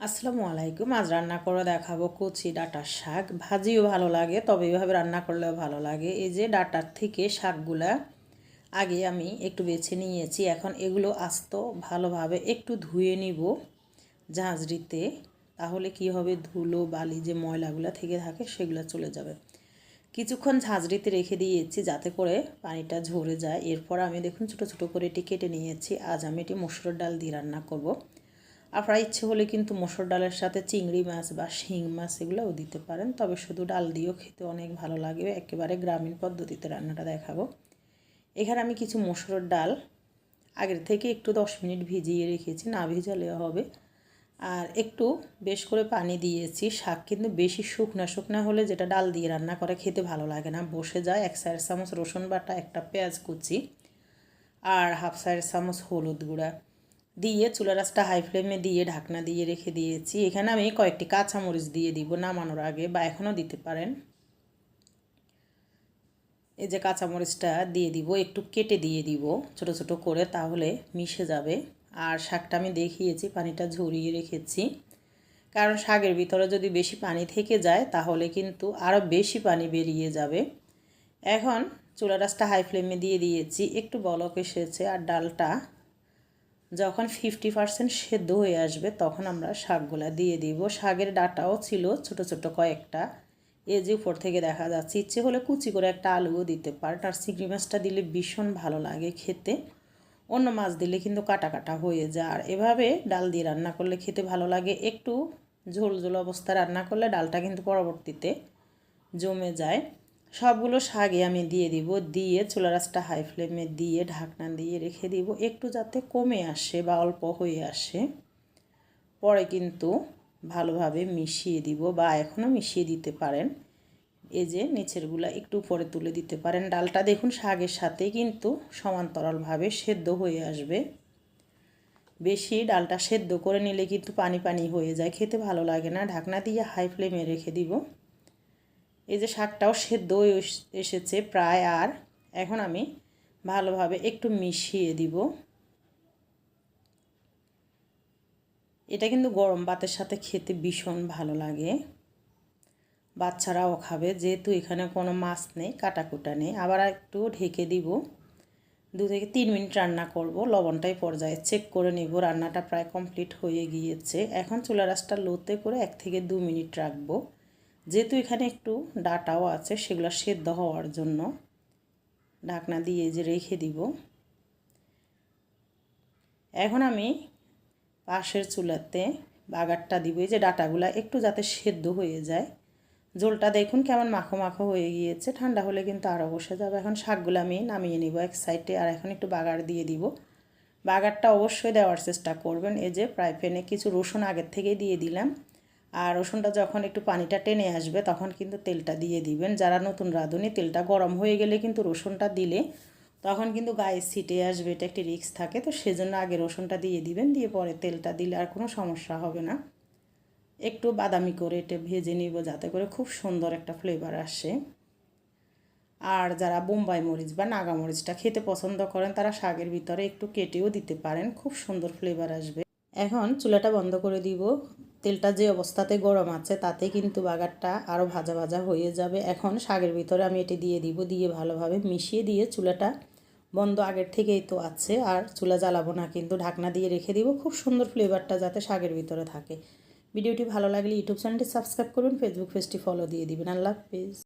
আসসালামু আলাইকুম, আজ রান্না করে দেখাবো কচি ডাঁটার শাক। ভাজিও ভালো লাগে, তবে এভাবে রান্না করলেও ভালো লাগে। এই যে ডাঁটার থেকে শাকগুলা আগে আমি একটু বেছে নিয়েছি, এখন এগুলো আস্ত ভালোভাবে একটু ধুয়ে নিব ঝাঁঝরিতে, তাহলে কি হবে? ধুলো, বালি যে ময়লাগুলো থেকে থাকে সেগুলো চলে যাবে। কিছুক্ষণ ঝাঁঝরিতে রেখে দিয়েছি যাতে করে পানিটা ঝরে যায়। এরপর আমি দেখুন ছোটো ছোটো করে এটি কেটে নিয়েছি। আজ আমি এটি মসুর ডাল দিয়ে রান্না করব। আপনার ইচ্ছে হলে কিন্তু মসুর ডালের সাথে চিংড়ি মাছ বা শিং মাছ এগুলোও দিতে পারেন। তবে শুধু ডাল দিয়েও খেতে অনেক ভালো লাগে একেবারে গ্রামীণ পদ্ধতিতে রান্নাটা দেখাবো। এখানে আমি কিছু মসুরের ডাল আগের থেকে একটু দশ মিনিট ভিজিয়ে রেখেছি, না ভিজালেও হবে। আর একটু বেশ করে পানি দিয়েছি। শাক কিন্তু বেশি শুকনা শুকনা হলে যেটা ডাল দিয়ে রান্না করে খেতে ভালো লাগে না। বসে যায় এক সাইড চামচ রসুন বাটা, একটা পেঁয়াজ কুচি আর হাফ সাইড চামচ হলুদ গুঁড়া। দিয়ে চুলা রাসটা হাই ফ্লেমে দিয়ে ঢাকনা দিয়ে রেখে দিয়েছি। এখানে আমি কয়েকটি কাঁচামরিচ দিয়ে দিব নামানোর আগে বা এখনও দিতে পারেন। এই যে কাঁচামরিচটা দিয়ে দিব, একটু কেটে দিয়ে দিব ছোট ছোট করে তাহলে মিশে যাবে। আর শাকটা আমি দেখিয়েছি, পানিটা ঝরিয়ে রেখেছি। কারণ শাকের ভিতরে যদি বেশি পানি থেকে যায়, তাহলে কিন্তু আরও বেশি পানি বেরিয়ে যাবে। এখন চুলা রাসটা হাই ফ্লেমে দিয়ে দিয়েছি। একটু বলক এসেছে আর ডালটা যখন ফিফটি পারসেন্ট সেদ্ধ হয়ে আসবে, তখন আমরা শাকগুলা দিয়ে দিব। শাকের ডাটাও ছিল ছোট ছোট কয়েকটা। এ যে উপর থেকে দেখা যাচ্ছে, ইচ্ছে হলে কুচি করে একটা আলুও দিতে পারে। আর চিংড়ি মাছটা দিলে ভীষণ ভালো লাগে খেতে। অন্য মাছ দিলে কিন্তু কাটা কাটা হয়ে যায়। আর এভাবে ডাল দিয়ে রান্না করলে খেতে ভালো লাগে। একটু ঝোল ঝোল অবস্থা রান্না করলে ডালটা কিন্তু পরবর্তীতে জমে যায়। সবগুলো শাগে আমি দিয়ে দিব, দিয়ে চুলা রাসটা হাই ফ্লেমে দিয়ে, ঢাকনা দিয়ে রেখে দিব, একটু যাতে কমে আসে বা অল্প হয়ে আসে। পরে কিন্তু ভালোভাবে মিশিয়ে দিব বা এখনও মিশিয়ে দিতে পারেন। এই যে নিচেরগুলা একটু পরে তুলে দিতে পারেন। ডালটা দেখুন শাকের সাথে কিন্তু সমান্তরালভাবে সেদ্ধ হয়ে আসবে। বেশি ডালটা সেদ্ধ করে নিলে কিন্তু পানি পানি হয়ে যায়, খেতে ভালো লাগে না। ঢাকনা দিয়ে হাই ফ্লেমে রেখে দিব। এই যে শাকটাও সেদ্ধ এসেছে প্রায় আর এখন আমি ভালোভাবে একটু মিশিয়ে দিব। এটা কিন্তু গরম ভাতের সাথে খেতে ভীষণ ভালো লাগে। বাচ্চারাও খাবে, যেহেতু এখানে কোনো মাছ নেই, কাটাকুটা নেই। আবার একটু ঢেকে দিব। দু থেকে তিন মিনিট রান্না করব, লবণটাই পর্যায়ে চেক করে নিব। রান্নাটা প্রায় কমপ্লিট হয়ে গিয়েছে। এখন চুলা রাসটা লোতে করে এক থেকে দু মিনিট রাখব। যেহেতু এখানে একটু ডাটাও আছে, সেগুলো সেদ্ধ হওয়ার জন্য ঢাকনা দিয়ে যে রেখে দিব। এখন আমি পাশের চুলাতে বাগারটা দিব, এই যে ডাটাগুলো একটু যাতে সেদ্ধ হয়ে যায়। জলটা দেখুন কেমন মাখো মাখো হয়ে গিয়েছে, ঠান্ডা হলে কিন্তু আরও বসে যাবে। এখন শাকগুলো আমি নামিয়ে নিব এক সাইডে, আর এখন একটু বাগার দিয়ে দিব। বাগারটা অবশ্যই দেওয়ার চেষ্টা করবেন। এই যে প্রায় প্যানে কিছু রসুন আগের থেকেই দিয়ে দিলাম। আর রসুনটা যখন একটু পানিটা টেনে আসবে, তখন কিন্তু তেলটা দিয়ে দিবেন। যারা নতুন রাঁধুনি, তেলটা গরম হয়ে গেলে কিন্তু রসুনটা দিলে তখন কিন্তু গায়ে ছিটে আসবে, এটা একটি রিক্স থাকে। তো সেজন্য আগে রসুনটা দিয়ে দিবেন, দিয়ে পরে তেলটা দিলে আর কোনো সমস্যা হবে না। একটু বাদামি করে এটা ভেজে নিব, যাতে করে খুব সুন্দর একটা ফ্লেভার আসে। আর যারা বোম্বাই মরিচ বা নাগা মরিচটা খেতে পছন্দ করেন, তারা শাকের ভিতরে একটু কেটেও দিতে পারেন, খুব সুন্দর ফ্লেভার আসবে। এখন চুলাটা বন্ধ করে দিব। তেলটা যে অবস্থাতে গরম আছে, তাতে কিন্তু বাগারটা আরও ভাজা ভাজা হয়ে যাবে। এখন শাগের ভিতরে আমি এটি দিয়ে দিব, দিয়ে ভালোভাবে মিশিয়ে দিয়ে চুলাটা বন্ধ আগের থেকেই তো আছে, আর চুলা জ্বালাবো না, কিন্তু ঢাকনা দিয়ে রেখে দিব। খুব সুন্দর ফ্লেভারটা যাতে শাগের ভিতরে থাকে। ভিডিওটি ভালো লাগলে ইউটিউব চ্যানেলটি সাবস্ক্রাইব করুন, ফেসবুক পেজটি ফলো দিয়ে দিবেন। আল্লাহ হাফিজ।